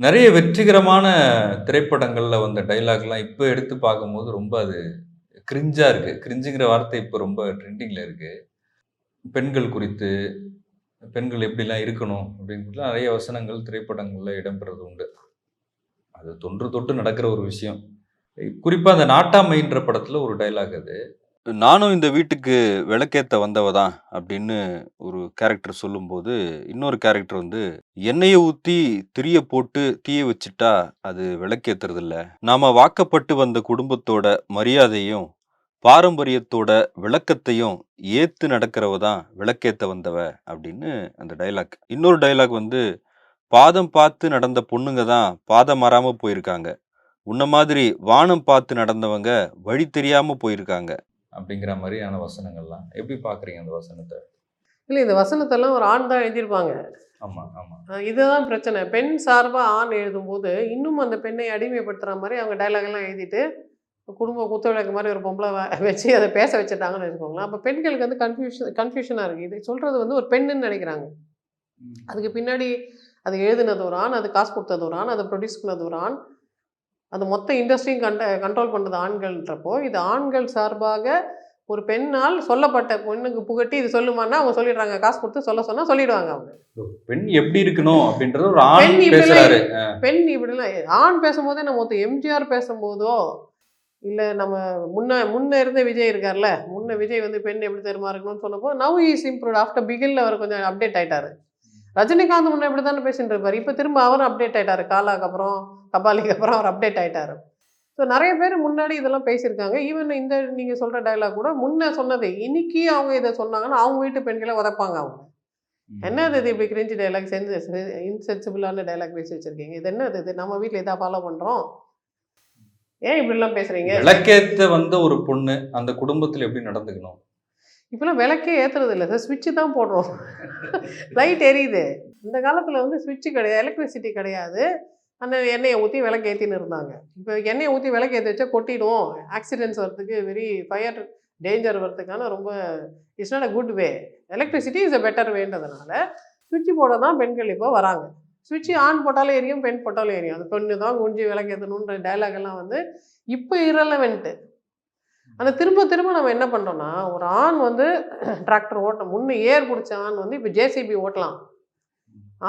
நிறைய வெற்றிகரமான திரைப்படங்களில் வந்த டைலாக்லாம் இப்போ எடுத்து பார்க்கும்போது ரொம்ப அது கிரிஞ்சாக இருக்குது கிரிஞ்சுங்கிற வார்த்தை இப்போ ரொம்ப ட்ரெண்டிங்கில் இருக்குது பெண்கள் குறித்து, பெண்கள் எப்படிலாம் இருக்கணும் அப்படின்ட்டுலாம் நிறைய வசனங்கள் திரைப்படங்களில் இடம்பெறது உண்டு. அது தொன்று தொட்டு நடக்கிற ஒரு விஷயம். குறிப்பாக அந்த நாட்டாமைன்ற படத்தில் ஒரு டயலாக் அது. நானும் இந்த வீட்டுக்கு விளக்கேத்த வந்தவ தான் அப்படின்னு ஒரு கேரக்டர் சொல்லும்போது, இன்னொரு கேரக்டர் வந்து எண்ணெய ஊத்தி திரிய போட்டு தீய வச்சுட்டா அது விளக்கேத்துறதில்ல நாம வாக்கப்பட்டு வந்த குடும்பத்தோட மரியாதையும், பாரம்பரியத்தோட விளக்கத்தையும் ஏத்து நடக்கிறவ தான் விளக்கேத்த வந்தவ அப்படின்னு அந்த டயலாக். இன்னொரு டயலாக் வந்து பாதம் பார்த்து நடந்த பொண்ணுங்க தான் பாதம் மாறாம போயிருக்காங்க. உன்ன மாதிரி வானம் பார்த்து நடந்தவங்க வழி தெரியாம போயிருக்காங்க. அப்படிங்கிற மாரியான வசனங்கள்லாம். எப்படி பார்க்குறீங்க அந்த வசனத்த? இல்ல இந்த வசனத்தெல்லாம் ஒரு ஆண் தான் எழுதியிருப்பாங்க. ஆமா, ஆமா. அ இதுதான் பிரச்சனை. பெண் சார்பா ஆண் எழுதும்போது, இன்னும் அந்த பெண்ணை அடிமைப்படுத்துற மாரி அவங்க எல்லாம் எழுதிட்டு, குடும்ப குத்துவிளக்கு மாரி ஒரு பொம்பள வச்சு அத பேச வச்சுட்டாங்கன்னு வச்சுக்கோங்களேன். அப்ப பெண்களுக்கு வந்து கன்ஃப்யூஷன் கன்ஃப்யூஷனா இருக்கு. இது சொல்றது வந்து ஒரு பெண்ணுன்னு நெனைக்கிறாங்க. அதுக்கு பின்னாடி அது எழுதுனது ஒரு ஆண், அது காசு குடுத்தது ஒரு ஆண், அத ப்ரொடியூஸ் பண்ணது ஒரு ஆண். அது மொத்த இண்டஸ்ட்ரியும் கண்ட கண்ட்ரோல் பண்றது ஆண்கள்ன்றப்போ, இது ஆண்கள் சார்பாக ஒரு பெண்ணால் சொல்லப்பட்ட பொண்ணுக்கு புகட்டி இது சொல்லுமான்னா, அவங்க சொல்லிடுறாங்க. காசு குடுத்து சொல்ல சொன்னா சொல்லிடுவாங்க அவங்க. பெண் எப்படி இருக்கணும் அப்படின்றத ஒரு ஆண் பெண். அ. பெண் இப்படிலாம் ஆண் பேசும்போதே நம்ம ஒருத்தர் எம்ஜிஆர் பேசும்போதோ, இல்ல நம்ம முன்ன முன்ன இருந்த விஜய் இருக்கார்ல, முன்ன விஜய் வந்து பெண் எப்படி தெரியுமா இருக்கணும்னு சொன்னப்போ, நவ் இஸ் இம்ப்ரூவ்ட் ஆஃப்டர் பிகில்ல அவர் கொஞ்சம் அப்டேட் ஆயிட்டாரு. ரஜினிகாந்த் முன்ன இப்படி தானே பேசிட்டு இருப்பாரு. இப்ப திரும்ப அவரும் அப்டேட் ஆயிட்டாரு. காலாக்கு அப்புறம், கபாலிக்கு அப்புறம் அவர் அப்டேட் ஆயிட்டாரு. ஸோ நெறைய பேர் முன்னாடி இதெல்லாம் பேசியிருக்காங்க. ஈவன் இந்த நீங்க சொல்ற டயலாக் கூட முன்ன சொன்னது. இன்னைக்கு அவங்க இத சொன்னாங்கன்னா, அவங்க வீட்டு பெண்கள உதைப்பாங்க அவங்க. என்னது இது இப்படி கிரிஞ்சு டயலாக் செஞ்சு இன்சென்சிபிளான டயலாக் பேசி வச்சிருக்கீங்க. இது என்னது இது? நம்ம வீட்ல இதா ஃபாலோ பண்றோம். ஏன் இப்படிலாம் பேசுறீங்க? விளக்கேத்த வந்த ஒரு பொண்ணு அந்த குடும்பத்துல எப்படி நடந்துக்கணும்? இப்போலாம் விளக்கே ஏற்றுறது இல்லை சார். சுவிட்சு தான் போடுறோம். லைட் எரியுது. இந்த காலத்தில் வந்து சுவிட்சு கிடையாது. எலக்ட்ரிசிட்டி கிடையாது. அந்த எண்ணெயை ஊற்றி விளக்கு ஏற்றின்னு இருந்தாங்க. இப்போ எண்ணெயை ஊற்றி விளக்கு ஏற்றி வச்சா கொட்டிடும். ஆக்சிடென்ட்ஸ் வரதுக்கு வெரி ஃபயர் டேஞ்சர் வரதுக்கான ரொம்ப it's not a good way. Electricity is a better வேன்றதுனால, சுவிட்சு போட தான் பெண்கள் இப்போ வராங்க. சுவிட்சு ஆன் போட்டாலும் எரியும், பெண் போட்டாலும் எரியும். அந்த பெண்ணு தான் குஞ்சு விளக்கு ஏற்றணுன்ற டைலாக் எல்லாம் வந்து இப்போ இரலவென்ட். அந்த திரும்ப திரும்ப நம்ம என்ன பண்றோம்னா, ஒரு ஆண் வந்து டிராக்டர் ஓட்டணும். முன்னே ஏர் பிடிச்ச ஆண் வந்து இப்போ ஜேசிபி ஓட்டலாம்.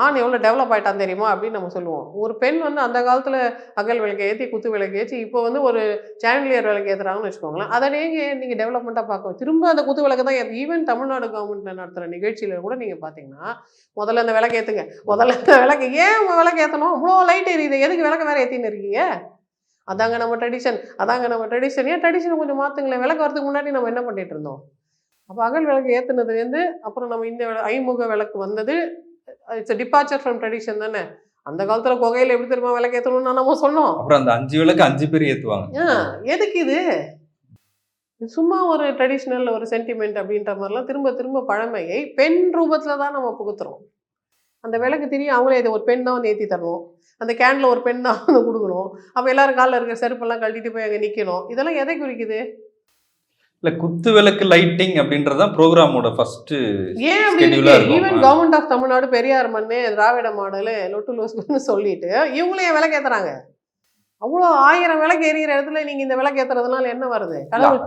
ஆண் எவ்வளோ டெவலப் ஆகிட்டான் தெரியுமா? அப்படின்னு நம்ம சொல்லுவோம். ஒரு பெண் வந்து அந்த காலத்தில் அகல் விளக்கு ஏற்றி குத்து விளக்கு ஏற்றி இப்போ வந்து ஒரு சாண்டிலியர் விளக்கு ஏற்றுறாங்கன்னு வச்சுக்கோங்களேன். அதை நீங்கள் நீங்கள் டெவலப்மெண்ட்டாக பார்க்க திரும்ப அந்த குத்து விளக்கு தான் ஏற்று ஈவன் தமிழ்நாடு கவர்மெண்ட் நடத்துகிற நிகழ்ச்சியில கூட நீங்கள் பார்த்தீங்கன்னா, முதல்ல அந்த விளக்கு ஏற்றுங்க முதல்ல அந்த விளக்கு ஏன் விளக்கு ஏற்றணும் இவ்வளோ லைட் எரியுது. எதுக்கு விளக்கு வேறு ஏற்றின்னு இருக்கீங்க? அதாங்க நம்ம ட்ரெடிஷன். அதாங்க நம்ம ட்ரெடிஷன். ஏன் ட்ரெடிஷன கொஞ்சம் மாத்துங்களேன். விளக்கு வரதுக்கு முன்னாடி நம்ம என்ன பண்ணிட்டு இருந்தோம்? அப்ப அகல் விளக்கு ஏத்துனதுலேருந்து, அப்புறம் நம்ம இந்த ஐமுக விளக்கு வந்தது. இட்ஸ் டிபார்ச்சர் ஃப்ரம் ட்ரெடிஷன் தானே. அந்த காலத்துல குகையில எப்படி தெரியுமா விளக்கு ஏத்தணும்னு நம்ம சொன்னோம். அப்புறம் அந்த 5 விளக்கு 5 பேர் ஏத்துவாங்க. ஆ எதுக்கு இது? சும்மா ஒரு ட்ரெடிஷனல் ஒரு சென்டிமெண்ட் அப்படின்ற மாரிலாம் திரும்ப திரும்ப பழமையை பெண் ரூபத்துல தான் நம்ம புகுத்துறோம். அந்த விளக்கு திரியும் அவங்களே இது ஒரு பெண் தான் வந்து ஏத்தி தரணும். அந்த கேன்ல ஒரு பெண் தான் வந்து குடுக்கணும். அப்ப எல்லாரும் கால்ல இருக்கிற செருப்பெல்லாம் கழட்டிட்டு போய் அங்க நிக்கணும். இதெல்லாம் எதை குறிக்குது? இல்ல குத்து விளக்கு லைட்டிங் அப்படின்றது தான் ப்ரோகிராமோட ஃபர்ஸ்ட் ஏன் அப்படி? Even. Government of Tamil Nadu Periyar மண்ணு, திராவிட மாடலு, லொட்டு லொசுக்குன்னு சொல்லிட்டு, இவங்களும் ஏன் விளக்கு ஏத்துறாங்க? அவ்வளோ 1000 விளக்கு எரியிற இடத்துல நீங்க இந்த விளக்கு ஏத்துறதுனால என்ன வருது? கடவுள்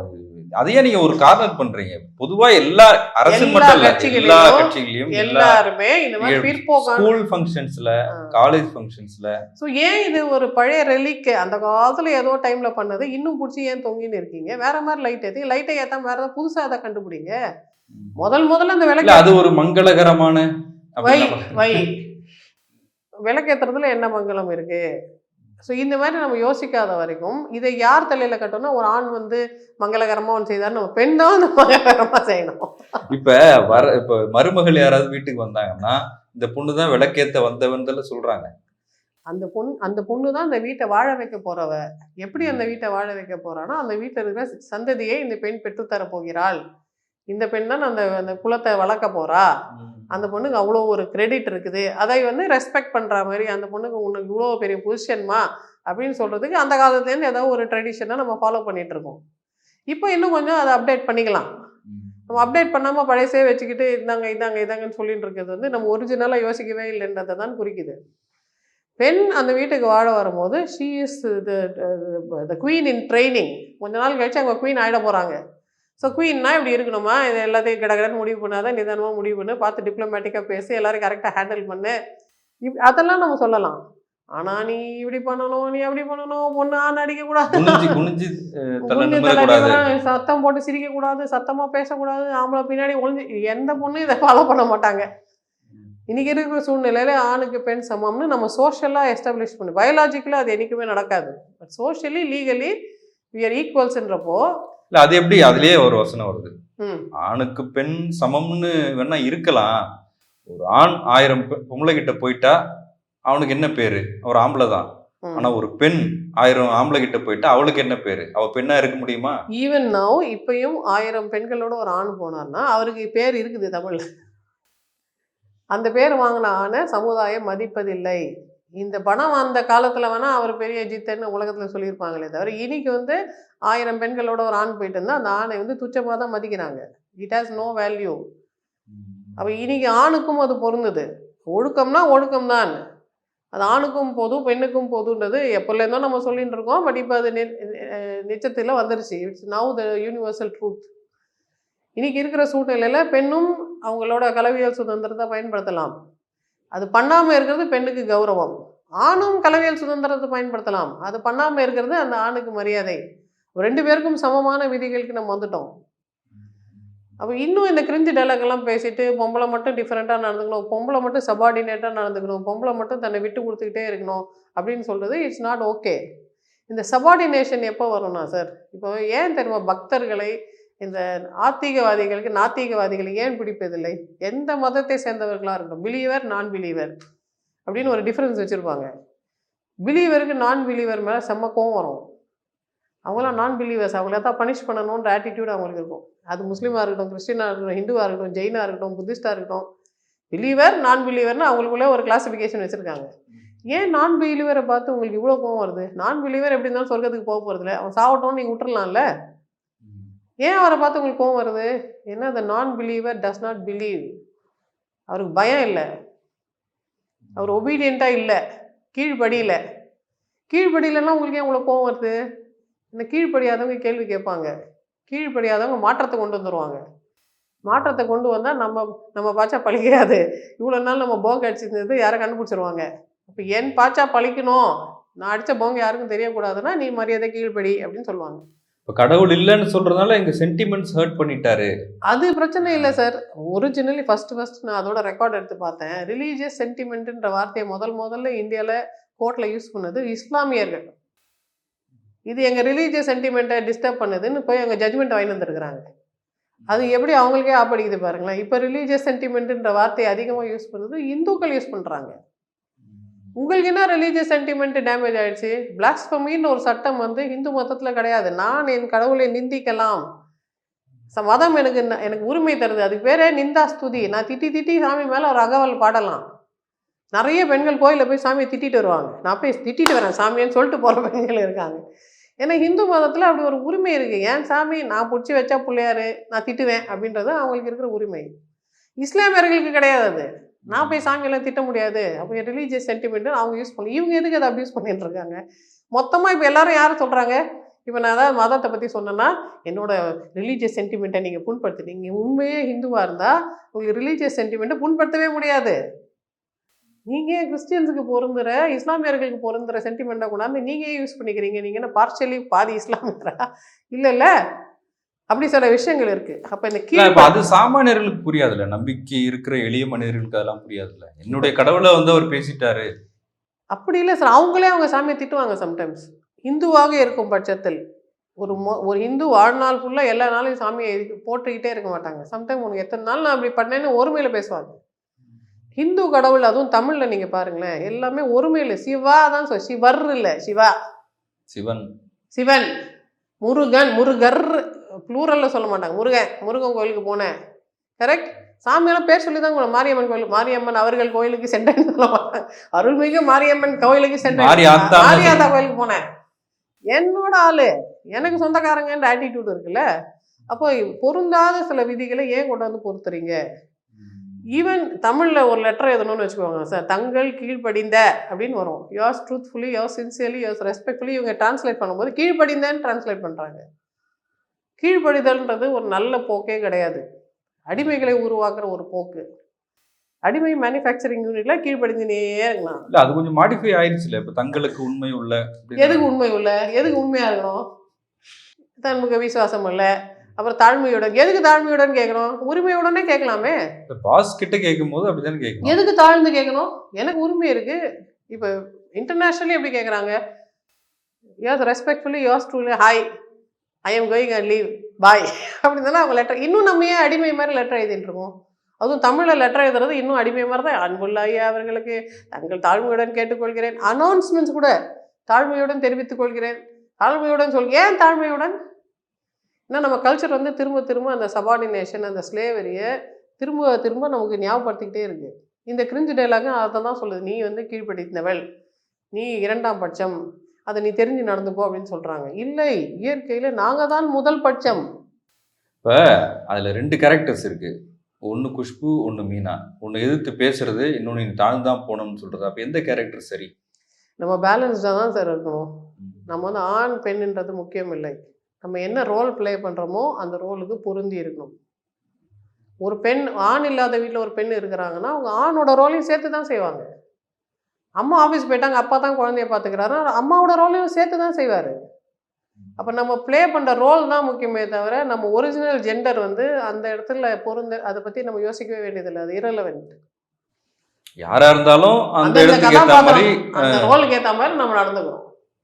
அதையே நீங்க ஒரு கார்னர் பண்றீங்க. பொதுவா எல்லா அரசு மட்டும் இல்ல. எல்லா கட்சிகளையும் எல்லா எல்லாருமே இந்த மாதிரி பிற்போக்கான ஸ்கூல் ஃபங்க்ஷன்ஸ்ல, காலேஜ் ஃபங்க்ஷன்ஸ்ல ஸோ ஏன் இது ஒரு பழைய ரெலிக் அந்த காலத்துல ஏதோ டைம்ல பண்ணது இன்னும் பிடிச்சி ஏன் தொங்கின்னு இருக்கீங்க? வேற மாதிரி லைட் ஏத்தி லைட்டை ஏத்தாம வேற ஏதாவது புதுசா அதை கண்டுபிடிங்க. முதல் முதல்ல அந்த விளக்கு அது ஒரு மங்களகரமான வை வை விளக்கேத்துறதுல என்ன மங்களம் இருக்கு? ஸோ இந்த மாதிரி நம்ம யோசிக்காத வரைக்கும் இதை யார் தலையில கட்டணும்னா ஒரு ஆண் வந்து மங்களகரமா ஒன்று செய்தார் நம்ம பெண் தான் வந்து மங்களகரமா செய்யணும். இப்ப வர இப்ப மருமகள் யாராவது வீட்டுக்கு வந்தாங்கன்னா இந்த பொண்ணு தான் விளக்கேத்த வந்தவன்ல சொல்றாங்க. அந்த பொண் அந்த பொண்ணு தான் அந்த வீட்டை வாழ வைக்க போறவ. எப்படி அந்த வீட்டை வாழ வைக்க போறான்னா, அந்த வீட்டில் இருக்கிற சந்ததியை இந்த பெண் பெற்றுத்தர போகிறாள். இந்த பெண் தான் அந்த அந்த குலத்தை வளர்க்க போறா. அந்த பொண்ணுக்கு அவ்வளோ ஒரு கிரெடிட் இருக்குது. அதை வந்து ரெஸ்பெக்ட் பண்ணுற மாதிரி அந்த பொண்ணுக்கு உனக்கு இவ்வளோ பெரிய பொசிஷன்மா அப்படின்னு சொல்கிறதுக்கு அந்த காலத்துலேருந்து ஏதோ ஒரு ட்ரெடிஷனை நம்ம ஃபாலோ பண்ணிகிட்ருக்கோம் இருக்கோம். இப்போ இன்னும் கொஞ்சம் அதை அப்டேட் பண்ணிக்கலாம். நம்ம அப்டேட் பண்ணாமல் பழையசே வச்சுக்கிட்டு இந்தாங்க இதாங்க இதாங்கன்னு சொல்லிட்டு இருக்கிறது வந்து நம்ம ஒரிஜினலாக யோசிக்கவே இல்லைன்றதை தான் குறிக்குது. பெண் அந்த வீட்டுக்கு வாழ வரும்போது she is the queen in training கொஞ்ச நாள் கழிச்சு அவங்க குவீன் ஆகிட போகிறாங்க ஸோ குவீன்னா இப்படி இருக்கணுமா? இது எல்லாத்தையும் கடகடன்னு முடிவு பண்ணாத நிதானமாக முடிவு பண்ணு. பார்த்து டிப்ளமேட்டிக்காக பேசி எல்லாரும் கரெக்டாக ஹேண்டில் பண்ணு. இப் அதெல்லாம் நம்ம சொல்லலாம். ஆனால் நீ இப்படி பண்ணணும் நீ அப்படி பண்ணணும் பொண்ணு ஆண் அடிக்கக்கூடாது கூடாது சத்தம் போட்டு சிரிக்க கூடாது சத்தமா பேசக்கூடாது ஆம்பளை பின்னாடி ஒளிஞ்சு எந்த பொண்ணும் இதை ஃபாலோ பண்ண மாட்டாங்க. இன்னைக்கு இருக்கிற சூழ்நிலையில ஆணுக்கு பெண் சமம்னு நம்ம சோஷியலா எஸ்டாப்ளிஷ் பண்ணி. பயாலாஜிக்கலா அது என்னைக்குமே நடக்காது. But socially legally we are ஈக்குவல்ஸ்ன்றப்போ இல்ல அது எப்படி அதுலயே ஒரு வசனம் வருது. ஆணுக்கு பெண் சமம்னு வேணா இருக்கலாம். ஒரு ஆண் ஆயிரம் பொம்பளை கிட்ட போயிட்டா அவனுக்கு என்ன பேரு? அவர் ஆம்பளை தான். ஆனா ஒரு பெண் ஆயிரம் ஆம்பளை கிட்ட போயிட்டா அவளுக்கு என்ன பேரு? அவ பெண்ணா இருக்க முடியுமா? ஈவன் நவ் இப்பயும் ஆயிரம் பெண்களோட ஒரு ஆண் போனார்னா அவருக்கு பேர் இருக்குது தமிழ்ல. அந்த பேர் வாங்கின ஆணை சமுதாயம் மதிப்பதில்லை. இந்த படம் அந்த காலத்துல வேணா அவர் பெரிய ஜித்தன்னு உலகத்துல சொல்லியிருப்பாங்களே தவிர இன்னைக்கு வந்து ஆயிரம் பெண்களோட ஒரு ஆண் போயிட்டு இருந்தா அந்த ஆணை வந்து துச்சமாக தான் மதிக்கிறாங்க. இட் ஹாஸ் நோ வேல்யூ அப்போ இன்னைக்கு ஆணுக்கும் அது பொருந்தது. ஒழுக்கம்னா ஒழுக்கம் தான். அது ஆணுக்கும் பொது பெண்ணுக்கும் பொதுன்றது எப்போலேருந்தோ நம்ம சொல்லிட்டு இருக்கோம். பட் இப்போ அது நிச்சயத்தில் வந்துருச்சு. It's now the universal truth இன்னைக்கு இருக்கிற சூழ்நிலையில் பெண்ணும் அவங்களோட கலவியல் சுதந்திரத்தை பயன்படுத்தலாம். அது பண்ணாமல் இருக்கிறது பெண்ணுக்கு கௌரவம். ஆணும் கலவியல் சுதந்திரத்தை பயன்படுத்தலாம். அது பண்ணாமல் இருக்கிறது அந்த ஆணுக்கு மரியாதை. ரெண்டு பேருக்கும் சமமான விதிகளுக்கு நம்ம வந்துட்டோம். அப்போ இன்னும் இந்த கிரிஞ்சு டைலாக்லாம் பேசிட்டு பொம்பளை மட்டும் டிஃப்ரெண்ட்டாக நடந்துக்கணும் பொம்பளை மட்டும் சபார்டினேட்டாக நடந்துக்கணும் பொம்பளை மட்டும் தன்னை விட்டு கொடுத்துக்கிட்டே இருக்கணும் அப்படின்னு சொல்கிறது இட்ஸ் நாட் ஓகே இந்த சபார்டினேஷன் எப்போ வரும்னா சார் இப்போ ஏன் தெரியுமா? பக்தர்களை இந்த ஆத்திகவாதிகளுக்கு நாத்திகவாதிகள் ஏன் பிடிப்பதில்லை? எந்த மதத்தை சேர்ந்தவர்களாக இருக்கட்டும். பிலீவர் நான் பிலீவர் அப்படின்னு ஒரு டிஃப்ரென்ஸ் வச்சுருப்பாங்க. பிலீவருக்கு நான் பிலீவர் மேலே செம்ம கோவம் வரும். அவங்களாம் நான் பிலீவர்ஸ் அவங்கள தான் பனிஷ் பண்ணணுன்ற ஆட்டிடியூட் அவங்களுக்கு இருக்கும். அது முஸ்லீமாக இருக்கட்டும் கிறிஸ்டினாக இருக்கட்டும் ஹிந்துவாக இருக்கட்டும் ஜெயினாக இருக்கட்டும் புத்திஸ்டாக இருக்கட்டும் பிலீவர் நான் பிலீவர்னு அவங்களுக்குள்ளே ஒரு கிளாசிஃபிகேஷன் வச்சுருக்காங்க. ஏன் நான் பிலீவரை பார்த்து உங்களுக்கு இவ்வளோ கோவம் வருது? நான் பிலீவர் எப்படி இருந்தாலும் சொர்க்கத்துக்கு போக போகிறதில்ல அவன் சாவட்டோன்னு நீங்கள் விட்டுறலாம்ல? ஏன் அவரை பார்த்து உங்களுக்கு கோவம் வருது? ஏன்னா த நான் பிலீவர் டஸ் நாட் பிலீவ் அவருக்கு பயம் இல்லை. அவர் ஒபீடியண்ட்டாக இல்லை. கீழ்ப்படியில். கீழ்ப்படியிலன்னா உங்களுக்கு ஏன் உங்களுக்கு கோவம் வருது? இந்த கீழ்ப்படியாதவங்க கேள்வி கேட்பாங்க. கீழ்ப்படியாதவங்க மாற்றத்தை கொண்டு வந்துருவாங்க. மாற்றத்தை கொண்டு வந்தால் நம்ம நம்ம பாச்சா பழிக்காது. இவ்வளோ நாள் நம்ம போங்க அடிச்சிருந்தது யாரை கண்டுபிடிச்சிருவாங்க. அப்போ என் பாச்சா பழிக்கணும். நான் அடித்த போங்க யாருக்கும் தெரியக்கூடாதுன்னா நீ மரியாதை கீழ்ப்படி அப்படின்னு சொல்லுவாங்க. இப்போ கடவுள் இல்லைன்னு சொல்றதுனால எங்க சென்டிமெண்ட்ஸ் ஹர்ட் பண்ணிட்டாரு. அது பிரச்சனை இல்லை சார் ஒரிஜினலி ஃபர்ஸ்ட் ஃபர்ஸ்ட் நான் அதோட ரெக்கார்ட் எடுத்து பார்த்தேன். ரிலீஜியஸ் சென்டிமெண்ட்ன்ற வார்த்தையை முதல் முதல்ல இந்தியாவில் கோர்ட்டில் யூஸ் பண்ணது இஸ்லாமியர்கள். இது எங்கள் ரிலீஜியஸ் சென்டிமெண்ட்டை டிஸ்டர்ப் பண்ணுதுன்னு போய் எங்கள் ஜட்மெண்ட் வாங்கி வந்துருக்குறாங்க. அது எப்படி அவங்களுக்கே ஆப்படிக்குது பாருங்களேன். இப்போ ரிலீஜியஸ் சென்டிமெண்ட்டுன்ற வார்த்தையை அதிகமாக யூஸ் பண்ணுறது இந்துக்கள் யூஸ் பண்ணுறாங்க உங்களுக்கு என்ன ரிலீஜியஸ் சென்டிமெண்ட் டேமேஜ் ஆயிடுச்சு. பிளாஸ்பமின்னு ஒரு சட்டம் வந்து இந்து மதத்தில் கிடையாது. நான் என் கடவுளை நிந்திக்கலாம். ச- மதம் எனக்கு எனக்கு உரிமை தருது. அதுக்கு பேரே நிந்தா ஸ்துதி. நான் திட்டி திட்டி சாமி மேலே ஒரு அகவல் பாடலாம். நிறைய பெண்கள் கோயிலில் போய் சாமியை திட்டிட்டு வருவாங்க. நான் போய் திட்டிட்டு வரேன். சாமின்னு சொல்லிட்டு போகிற பெண்கள் இருக்காங்க. ஏன்னா இந்து மதத்தில் அப்படி ஒரு உரிமை இருக்குது ஏன் சாமி? நான் பிடிச்சி வச்சா பிள்ளையாரு. நான் திட்டுவேன் அப்படின்றது அவங்களுக்கு இருக்கிற உரிமை. இஸ்லாமியர்களுக்கு கிடையாது அது. நான் போய் சாமியெல்லாம் திட்ட முடியாது. அப்போ ரிலீஜியஸ் சென்டிமெண்ட் அவங்க யூஸ் பண்ணி இவங்க எதுக்கு அதை அப்யூஸ் பண்ணிட்டு இருக்காங்க? மொத்தமாக இப்போ எல்லாரும் யார் சொல்கிறாங்க இப்போ நான் ஏதாவது மதத்தை பற்றி சொன்னேன்னா என்னோட ரிலீஜியஸ் சென்டிமெண்ட்டை நீங்கள் புண்படுத்துனீங்க உண்மையே ஹிந்துவாக இருந்தால் உங்களுக்கு ரிலீஜியஸ் சென்டிமெண்ட்டை புண்படுத்தவே முடியாது. நீங்கள் கிறிஸ்டியன்ஸுக்கு பொருந்துற இஸ்லாமியர்களுக்கு பொருந்துற சென்டிமெண்ட்டை கொண்டாந்து நீங்கள் யூஸ் பண்ணிக்கிறீங்க? நீங்கள் என்ன பார்ஷலி பாதி இஸ்லாமியரா? இல்லை இல்லை. அப்படி சில விஷயங்கள் இருக்குது அப்போ இந்த கீழ் அது சாமானியர்களுக்கு புரியாதுல்ல. நம்பிக்கை இருக்கிற எளிய மனிதர்களுக்கு அதெல்லாம் புரியாதுல்ல. என்னுடைய கடவுளை வந்து அவர் பேசிட்டாரு. அப்படி இல்லை சார். அவங்களே அவங்க சாமியை திட்டுவாங்க சம்டைம்ஸ் இந்துவாக இருக்கும் பட்சத்தில். ஒரு மொ ஒரு இந்து வாழ்நாள் ஃபுல்லாக எல்லா நாளையும் சாமியை போட்டுக்கிட்டே இருக்க மாட்டாங்க. சம்டைம் உனக்கு எத்தனை நாள் நான் அப்படி பண்ணேன்னு ஒருமையில் பேசுவாங்க. ஹிந்து கடவுள் அதுவும் தமிழில் நீங்கள் பாருங்களேன். எல்லாமே ஒருமையில். சிவா தான் சொல் சிவர் இல்லை. சிவா. சிவன். சிவன். முருகன் முருகர். ப்ளூரலில் சொல்ல மாட்டாங்க. முருகன் முருகன் கோயிலுக்கு போனேன். கரெக்ட் சாமியெல்லாம் பேர் சொல்லி தான் மாரியம்மன் கோயில் மாரியம்மன் அவர்கள் கோயிலுக்கு சென்றேன்னு சொல்ல மாட்டாங்க. அருள்மிகு மாரியம்மன் கோயிலுக்கு சென்றேன். மாரியாத்தா கோயிலுக்கு போனேன். என்னோட ஆளு எனக்கு சொந்தக்காரங்கன்ற ஆட்டிடியூட் இருக்குல்ல. அப்போ பொருந்தாத சில விதிகளை ஏன் கொண்டு வந்து பொறுத்துறீங்க ஈவன் தமிழில் ஒரு லெட்டர் எழுதணும்னு வச்சுக்கோங்க சார் தங்கள் கீழ்ப்படிந்த அப்படின்னு வரும். Yours truthfully yours sincerely yours respectfully இவங்க டிரான்ஸ்லேட் பண்ணும்போது கீழ்ப்படிந்தன்னு டிரான்ஸ்லேட் பண்ணுறாங்க கீழ்ப்படிதல்ன்றது ஒரு நல்ல போக்கே கிடையாது. அடிமைகளை உருவாக்குற ஒரு போக்கு. அடிமை மேனுஃபேக்சரிங் யூனிட்ல கீழ்ப்படிந்துனே இருக்கலாம். இல்ல அது கொஞ்சம் மாடிஃபை ஆயிடுச்சுல இப்ப தங்களுக்கு உண்மை உள்ள. எதுக்கு உண்மை உள்ள? எதுக்கு உண்மையா இருக்கணும்? தன்முக விசுவாசம் இல்லை. அப்புறம் தாழ்மையுடன் எதுக்கு தாழ்மையுடன் கேட்கணும்? உரிமையுடனே கேட்கலாமே. இந்த பாஸ் கிட்ட கேட்கும் போது அப்படிதானே கேட்கணும்? எதுக்கு தாழ்ந்து கேட்கணும்? எனக்கு உரிமை இருக்கு. இப்போ இன்டர்நேஷ்னலி எப்படி கேட்குறாங்க? Yours respectfully yours truly hi I am going a leave bye அப்படின்னு தானே அவங்க லெட்டர் இன்னும் நம்ம ஏன் அடிமை மாதிரி லெட்டர் எழுதிட்டு இருக்கோம்? அதுவும் தமிழில் லெட்டர் எழுதுறது இன்னும் அடிமை மாதிரி தான். அன்புள்ள ஐயா அவர்களுக்கு தங்கள் தாழ்மையுடன் கேட்டுக்கொள்கிறேன். அனௌன்ஸ்மெண்ட்ஸ் கூட தாழ்மையுடன் தெரிவித்துக் கொள்கிறேன். தாழ்மையுடன் சொல் ஏன் தாழ்மையுடன்? ஏன்னா நம்ம கல்ச்சர் வந்து திரும்ப திரும்ப அந்த சபார்டினேஷன் அந்த ஸ்லேவரியை திரும்ப திரும்ப நமக்கு ஞாபகப்படுத்திக்கிட்டே இருக்குது இந்த கிரிஞ்சு டைலாகும் அதை தான் சொல்லுது. நீ வந்து கீழ்ப்படித்தவள். நீ இரண்டாம் பட்சம். அதை நீ தெரிஞ்சு நடந்துக்கோ அப்படின்னு சொல்றாங்க. இல்லை இயற்கையில நாங்க தான் முதல் பட்சம். அதுல ரெண்டு கேரக்டர்ஸ் இருக்கு. ஒன்னு குஷ்பு ஒன்னு மீனா. ஒன்னு எதிர்த்து பேசுறது இன்னொன்னு நீ தாழ்ந்து தான் போகணும்னு சொல்றது. அப்ப எந்த கேரக்டர் சரி? நம்ம பேலன்ஸ்டாக தான் சார் இருக்கணும். நம்ம வந்து ஆண் பெண்ணுன்றது முக்கியம் இல்லை நம்ம என்ன ரோல் ப்ளே பண்ணுறோமோ அந்த ரோலுக்கு பொருந்தி இருக்கணும். ஒரு பெண் ஆண் இல்லாத வீட்டில் ஒரு பெண் இருக்கிறாங்கன்னா அவங்க ஆணோட ரோலையும் சேர்த்து தான் செய்வாங்க. அம்மா ஆஃபீஸ் போயிட்டாங்க அப்பா தான் குழந்தைய பார்த்துக்கிறாரு. அம்மாவோட ரோலையும் சேர்த்து தான் செய்வார். அப்போ நம்ம ப்ளே பண்ணுற ரோல் தான் முக்கியமே தவிர நம்ம ஒரிஜினல் ஜெண்டர் வந்து அந்த இடத்துல பொருந்த அதை பற்றி நம்ம யோசிக்கவே வேண்டியதில்லை. அது இரலவெண்ட் யாரா இருந்தாலும் அந்த இடத்துக்கு மாதிரி அந்த ரோலுக்கு ஏற்ற மாதிரி நம்ம நடந்துக்கிறோம்.